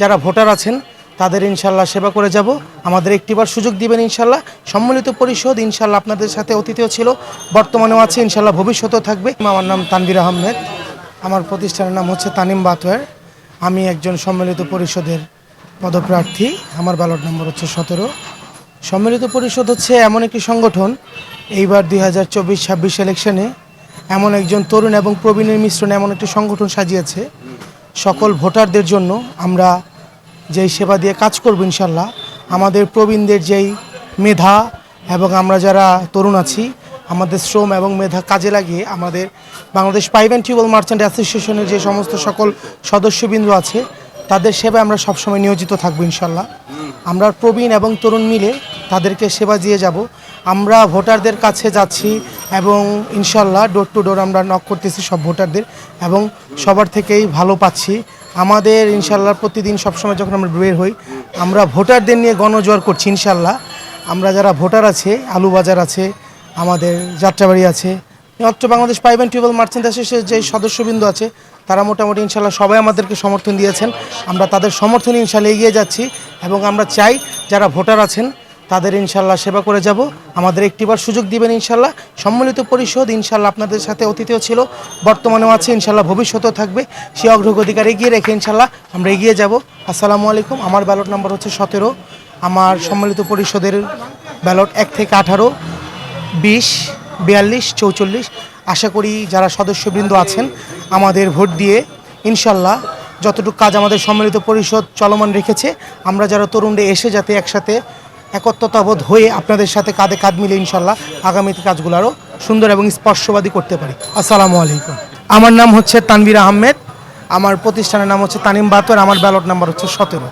যারা ভোটার আছেন, তাদের ইনশাল্লাহ সেবা করে যাব। আমাদের একটিবার সুযোগ দিবেন ইনশাল্লাহ। সম্মিলিত পরিষদ ইনশাল্লাহ আপনাদের সাথে অতীতেও ছিল, বর্তমানেও আছে, ইনশাল্লাহ ভবিষ্যতেও থাকবে। আমার নাম তানবির আহমেদ। আমার প্রতিষ্ঠানের নাম হচ্ছে তানিম বাতোয়ার। আমি একজন সম্মিলিত পরিষদের পদপ্রার্থী। আমার ব্যালট নম্বর হচ্ছে সতেরো। সম্মিলিত পরিষদ হচ্ছে এমন একটি সংগঠন, এইবার দুই হাজার চব্বিশ ছাব্বিশ ইলেকশনে এমন একজন তরুণ এবং প্রবীণের মিশ্রণে এমন একটি সংগঠন সাজিয়েছে। সকল ভোটারদের জন্য আমরা যেই সেবা দিয়ে কাজ করব ইনশাল্লাহ, আমাদের প্রবীণদের যেই মেধা এবং আমরা যারা তরুণ আছি, আমাদের শ্রম এবং মেধা কাজে লাগিয়ে আমাদের Bangladesh pipe and tubewell merchant অ্যাসোসিয়েশনের যে সমস্ত সকল সদস্যবৃন্দ আছে, তাদের সেবায় আমরা সবসময় নিয়োজিত থাকব ইনশাল্লাহ। আমরা প্রবীণ এবং তরুণ মিলে তাদেরকে সেবা দিয়ে যাব। আমরা ভোটারদের কাছে যাচ্ছি এবং ইনশাল্লাহ ডোর টু ডোর আমরা নক করতেছি সব ভোটারদের এবং সবার থেকেই ভালো পাচ্ছি। আমাদের ইনশাল্লাহ প্রতিদিন সবসময় যখন আমরা বের হই, আমরা ভোটারদের নিয়ে গণজোয়ার করছি ইনশাল্লাহ। আমরা যারা ভোটার আছে আলুবাজার আছে, আমাদের যাত্রাবাড়ি আছে, অত্র Bangladesh pipe and tubewell merchant অ্যাসোসিয়েশনের যে সদস্যবৃন্দ আছে, তারা মোটামুটি ইনশাল্লাহ সবাই আমাদেরকে সমর্থন দিয়েছেন। আমরা তাদের সমর্থনে ইনশাল্লাহ এগিয়ে যাচ্ছি এবং আমরা চাই যারা ভোটার আছেন তাদের ইনশাল্লাহ সেবা করে যাব। আমাদের একটিবার সুযোগ দিবেন ইনশাল্লাহ। সম্মিলিত পরিষদ ইনশাল্লাহ আপনাদের সাথে অতীতেও ছিল, বর্তমানেও আছে, ইনশাল্লাহ ভবিষ্যতেও থাকবে। সেই অগ্রগতিকার এগিয়ে রেখে ইনশাল্লাহ আমরা এগিয়ে যাব। আসসালামু আলাইকুম। আমার ব্যালট নম্বর হচ্ছে সতেরো। আমার সম্মিলিত পরিষদের ব্যালট এক থেকে আঠারো, বিশ, বিয়াল্লিশ, চৌচল্লিশ। আশা করি যারা সদস্যবৃন্দ আছেন, আমাদের ভোট দিয়ে ইনশাল্লাহ যতটুকু কাজ আমাদের সম্মিলিত পরিষদ চলমান রেখেছে, আমরা যারা তরুণরা এসে যাতে একসাথে একত্রতাবোধ হয়ে আপনাদের সাথে কাঁধে কাঁধ মিলে ইনশাল্লাহ আগামীতে কাজগুলো আরও সুন্দর এবং স্পর্শবাদী করতে পারি। আসসালামু আলাইকুম। আমার নাম হচ্ছে তানবির আহমেদ। আমার প্রতিষ্ঠানের নাম হচ্ছে তানিম বাতর আমার ব্যালট নাম্বার হচ্ছে সতেরো।